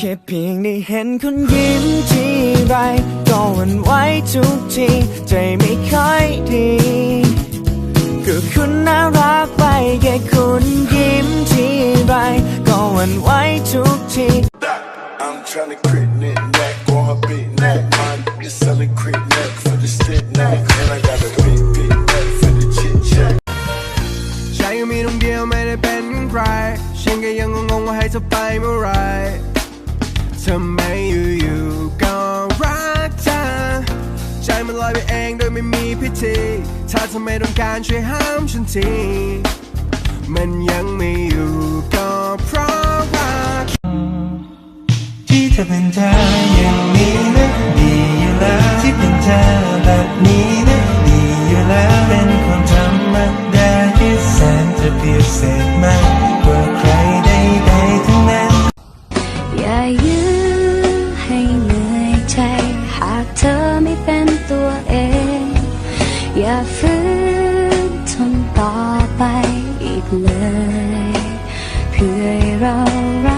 แค่เพียงได้เห็นคุณยิ้มทีไรก็หวันไหวทุกทีใจไม่ค่อยดีก็คุณน่ารักไปแค่คุณยิ้มทีไรก็หวันไหวทุกที I'm tryna crit knit neck on her big neck. My nigga selling crit neck for the stick neck. And I got a big, big neck for the chit chat. ฉันก็มีตรงเดียวไม่ได้เป็นใครฉันก็ยังงงๆว่าให้เธอไปเมื่อไหร ทำไมอยู่ๆก็รักเธอใจมันลอยไปเองโดยไม่มีพิธีถ้าเธอไมต้องการช่วยห้ามฉันทีมันยังไม่อยู่ก็เพราะรักที่เธอเป็นเธออย่างนี้นะดีอยู่แล้วที่เป็นเธอแบบนี้นะดีอยู่แล้วเป็นคนธรรมดาที่แสนจะพิเศษมากกว่าใครใดๆทั้งนั้นอย่ายื อย่าฝืนทนต่อไปอีกเลย เพื่อเรารั